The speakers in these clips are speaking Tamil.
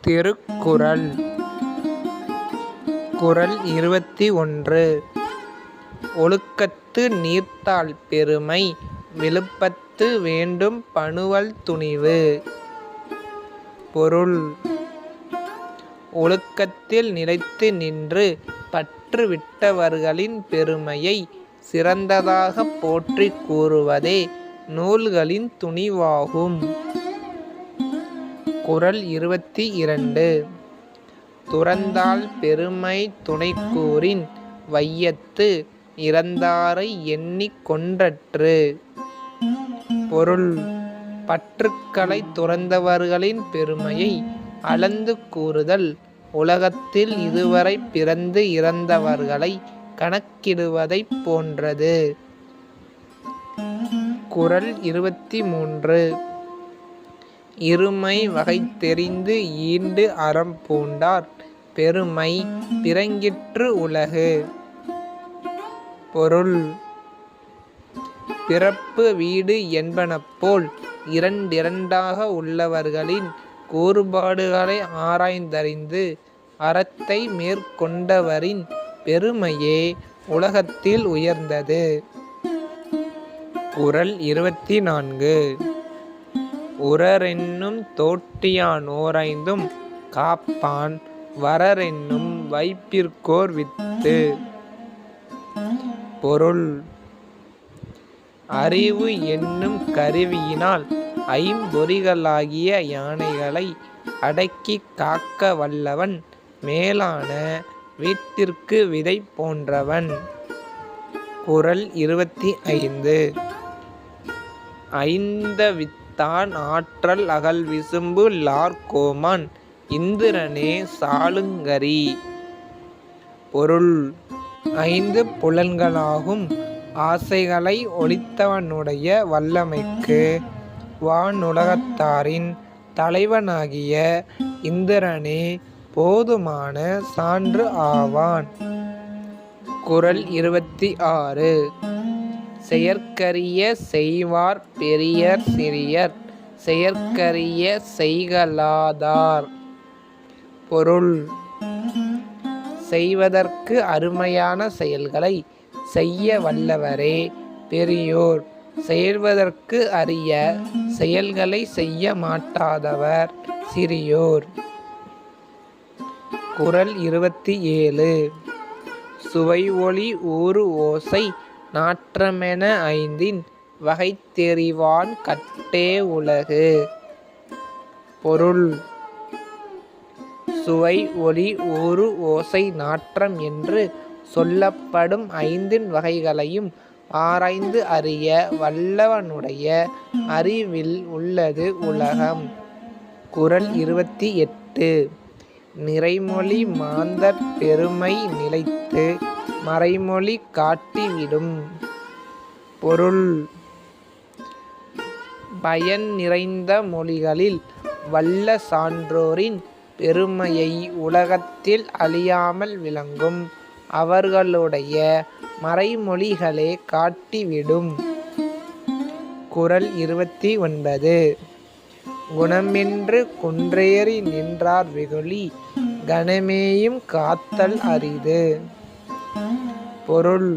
திருக்குறள். குறள் இருபத்தி ஒன்று. ஒழுக்கத்து நீர்த்தால் பெருமை விழுப்பத்து வேண்டும் பணுவல் துணிவு. பொருள். ஒழுக்கத்தில் நிலைத்து நின்று பற்றுவிட்டவர்களின் பெருமையை சிறந்ததாகப் போற்றிக் கூறுவதே நூல்களின் துணிவாகும். குரல் இருபத்தி இரண்டு. துறந்தால் பெருமை துணைக்கூறின் வையத்து இறந்தாரை எண்ணிக் கொன்றற்று. பொருள் பற்றுக்களை துறந்தவர்களின் பெருமையை அளந்து கூறுதல். உலகத்தில் இதுவரை பிறந்து இறந்தவர்களை கணக்கிடுவதைப் போன்றது. குரல் இருபத்தி மூன்று. இருமை வகை தெரிந்து ஈண்டு அறம் பூண்டார். பெருமை பிறங்கிற்று உலகு. பொருள் பிறப்பு வீடு என்பனப்போல் இரண்டிரண்டாக உள்ளவர்களின் கூறுபாடுகளை ஆராய்ந்தறிந்து அறத்தை மேற்கொண்டவரின் பெருமையே உலகத்தில் உயர்ந்தது. குரல் இருபத்தி நான்கு. உரரென்னும் தோட்டியானோரைந்தும் காப்பான் வரரென்னும் வைப்பிற்கோர் வித்து. பொருள் அறிவு என்னும் கருவியினால் ஐம்பொறிகளாகிய யானைகளை அடக்கிக் காக்க வல்லவன் மேலான வீட்டிற்கு விதை போன்றவன். குரல் இருபத்தி ஐந்து. தான் ஆற்றல் அகல் விசும்பு லார்கோமன். இந்திரனே சாலுங்கரி பொருள். ஐந்து புலன்களாகும். ஆசைகளை ஒழித்தவனுடைய வல்லமைக்கு வானுலகத்தாரின் தலைவனாகிய இந்திரனே போதுமான சான்று ஆவான். குரல் இருபத்தி ஆறு. செயற்கரிய செய்வார் பெரியர் சிறியர். செயற்கரிய செய்கலாதார். பொருள். செய்வதற்கு அருமையான செயல்களை செய்ய வல்லவரே பெரியோர். செயல்வதற்கு அறிய செயல்களை செய்ய மாட்டாதவர் சிறியோர். குரல் இருபத்தி ஏழு. சுவை ஒளி ஊறு ஓசை நாற்றமென ஐந்தின் வகைத்தெறிவான் கட்டே உலகு. பொருள். சுவை ஒளி ஊறு ஓசை நாற்றம் என்று சொல்லப்படும் ஐந்தின் வகைகளையும் ஆராய்ந்து அறிய வல்லவனுடைய அறிவில் உள்ளது உலகம். குரல் இருபத்தி எட்டு. நிறைமொழி மாந்தர் பெருமை நிலைத்து மறைமொழி காட்டிவிடும். பொருள் பயன் நிறைந்த மொழிகளில் வல்ல சான்றோரின் பெருமையை உலகத்தில் அழியாமல் விளங்கும். அவர்களுடைய மறைமொழிகளே காட்டிவிடும். குரல் இருபத்தி ஒன்பது குணமென்று குன்றேறி நின்றார் வெகுளி கணமேயும் காத்தல் அரிது. பொருள்.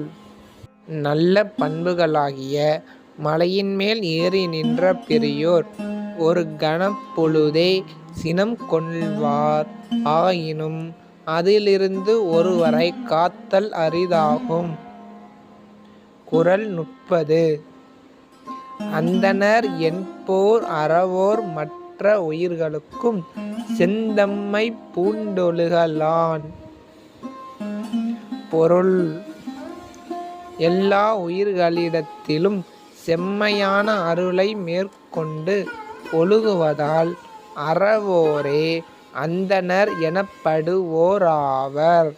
நல்ல பண்புகளாகிய மலையின் மேல் ஏறி நின்ற பெரியோர் ஒரு கணப்பொழுதே சினம் கொள்வார். ஆயினும் அதிலிருந்து ஒருவரை காத்தல் அரிதாகும். குரல் முப்பது அந்தணர் என்போர் அறவோர் மற்ற உயிர்களுக்கும் செந்தம்மை பூண்டொழுகலான். பொருள். எல்லா உயிர்களிடத்திலும் செம்மையான அருளை மேற்கொண்டு ஒழுகுவதால் அறவோரே அந்தணர் எனப்படுவோராவர்.